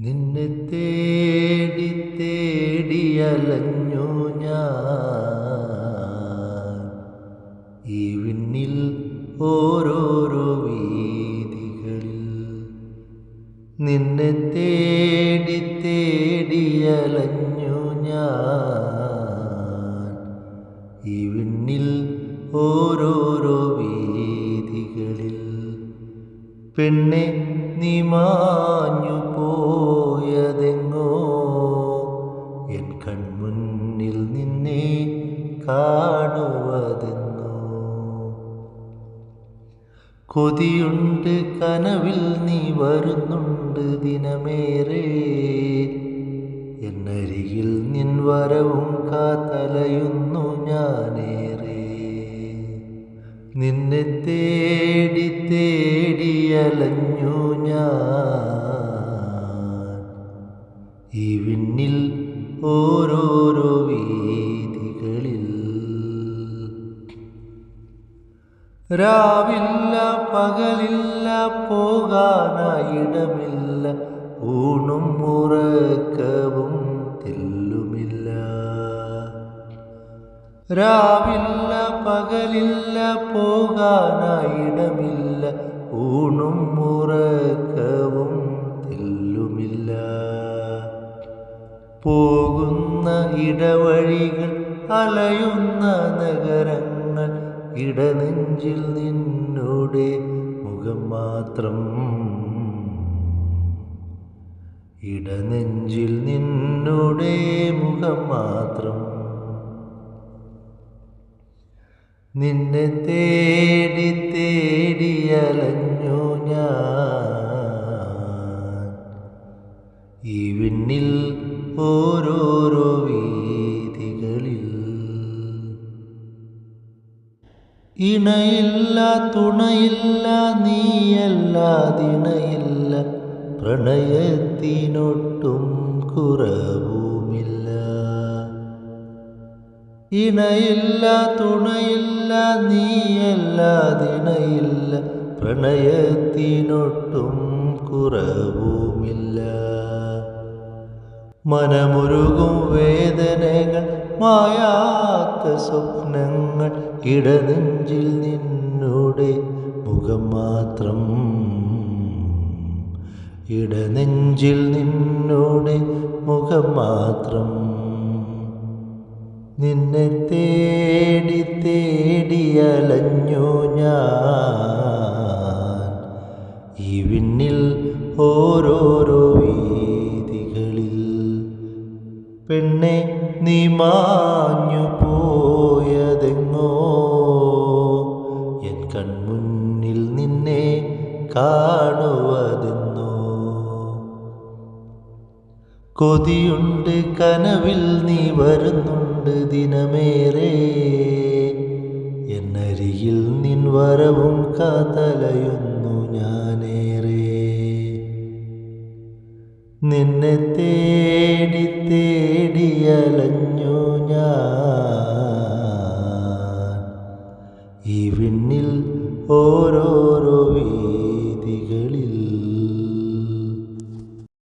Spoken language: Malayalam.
നിന്നെ തേടി തേടിയലഞ്ഞു ഞാൻ. ഈ വിണ്ണിൽ ഓരോരോ വീതികളിൽ നിന്നെ തേടി തേടിയലഞ്ഞു ഞാൻ. ഈ വിണ്ണിൽ ഓരോരോ പെണ്ണെ നീ മാഞ്ഞു പോയതെങ്ങോ? എൻ കൺമുന്നിൽ നിന്നെ കാണുവതെന്നോ? കൊതിയുണ്ട് കനവിൽ നീ വരുന്നുണ്ട് ദിനമേറെ. എന്നരികിൽ നിൻ വരവും കാത്തലയുന്നു ഞാനേറെ. നിന്നെ തേടി തേടിയലഞ്ഞു ഞാൻ. ഈ വിണ്ണിൽ ഓരോരോ വീതികളിൽ രാവില്ല പകലില്ല പോകാനായിടമില്ല ഊണും ഉറക്കവും തെല്ലുമില്ല. രാവില്ല പകലില്ല പോകാനായിടമില്ല ഊണും ഉറക്കവും തെല്ലുമില്ല. പോകുന്ന ഇടവഴികൾ അലയുന്ന നഗരങ്ങൾ ഇടനെഞ്ചിൽ നിന്നോടെ മുഖം മാത്രം. ഇടനെഞ്ചിൽ നിന്നോടെ മുഖം മാത്രം. നിന്നെ തേടി തേടിയലഞ്ഞു ഞാൻ. ഈ വിണ്ണിൽ ഓരോരോ വീതികളിൽ ഇണയില്ല തുണയില്ല നീയല്ലാതിണയില്ല പ്രണയത്തിനൊട്ടും കുറവുമില്ല. ഇണയില്ല തുണയില്ല നീയല്ലാതിണയില്ല പ്രണയത്തിനൊട്ടും കുറവുമില്ല. മനമുരുകും വേദനകൾ മായാത്ത സ്വപ്നങ്ങൾ ഇടനെഞ്ചിൽ നിന്നുടെ മുഖം മാത്രം. ഇടനെഞ്ചിൽ നിന്നുടെ മുഖം മാത്രം. നിന്നെ തേടി തേടിയലഞ്ഞു ഞാൻ. ഈ വിണ്ണിൽ ഓരോരോ വീതികളിൽ. പെണ്ണെ നീ മാഞ്ഞു പോയതെങ്ങോ. എൻ കൺമുന്നിൽ നിന്നെ കാണുവതെന്നോ. കൊതിയുണ്ട് കനവിൽ നീ വരുന്നുണ്ട് ദിനമേറെ. എന്നരികിൽ നിൻ വരവും കാതലയുന്നു ഞാനേറെ നിന്നെ തേടി തേടി അലഞ്ഞു ഞാൻ. ഈ വിണ്ണിൽ ഓരോരോ വീതികളിൽ